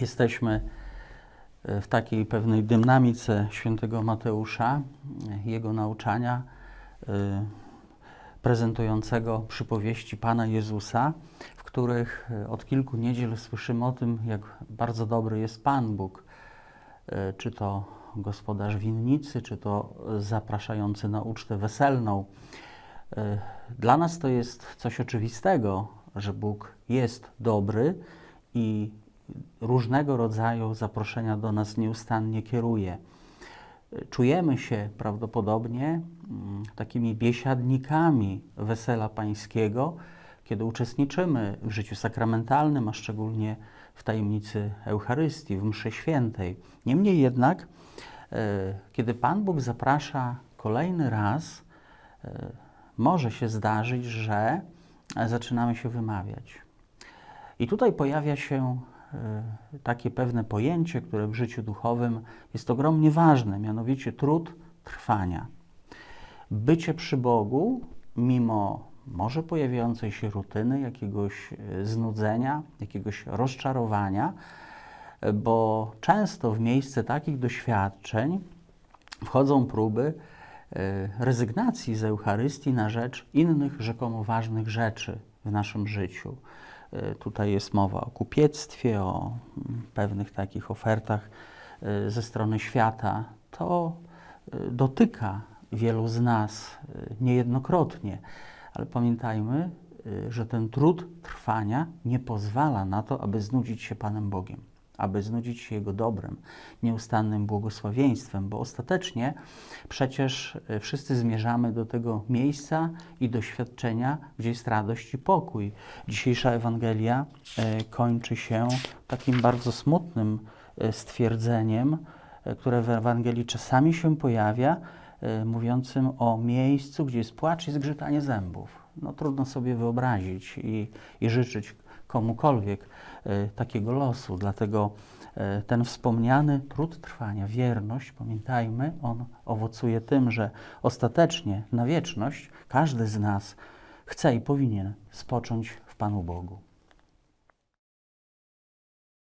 Jesteśmy e, w takiej pewnej dynamice świętego Mateusza, jego nauczania e, prezentującego przypowieści Pana Jezusa, w których e, od kilku niedziel słyszymy o tym, jak bardzo dobry jest Pan Bóg, czy to gospodarz winnicy, czy to zapraszający na ucztę weselną. Dla nas to jest coś oczywistego, że Bóg jest dobry i różnego rodzaju zaproszenia do nas nieustannie kieruje. E, Czujemy się prawdopodobnie mm, takimi biesiadnikami wesela pańskiego, kiedy uczestniczymy w życiu sakramentalnym, a szczególnie w tajemnicy Eucharystii, w mszy świętej. Niemniej jednak, e, kiedy Pan Bóg zaprasza kolejny raz, e, może się zdarzyć, że zaczynamy się wymawiać. I tutaj pojawia się e, takie pewne pojęcie, które w życiu duchowym jest ogromnie ważne, mianowicie trud trwania. Bycie przy Bogu, mimo może pojawiającej się rutyny, jakiegoś e, znudzenia, jakiegoś rozczarowania, e, bo często w miejsce takich doświadczeń wchodzą próby e, rezygnacji z Eucharystii na rzecz innych rzekomo ważnych rzeczy w naszym życiu. E, Tutaj jest mowa o kupiectwie, o mm, pewnych takich ofertach e, ze strony świata. To e, dotyka wielu z nas niejednokrotnie, ale pamiętajmy, że ten trud trwania nie pozwala na to, aby znudzić się Panem Bogiem, aby znudzić się Jego dobrem, nieustannym błogosławieństwem, bo ostatecznie przecież e, wszyscy zmierzamy do tego miejsca i doświadczenia, gdzie jest radość i pokój. Dzisiejsza Ewangelia e, kończy się takim bardzo smutnym e, stwierdzeniem, które w Ewangelii czasami się pojawia, mówiącym o miejscu, gdzie jest płacz i zgrzytanie zębów. No, trudno sobie wyobrazić i, i życzyć komukolwiek e, takiego losu. Dlatego e, ten wspomniany trud trwania, wierność, pamiętajmy, on owocuje tym, że ostatecznie na wieczność każdy z nas chce i powinien spocząć w Panu Bogu.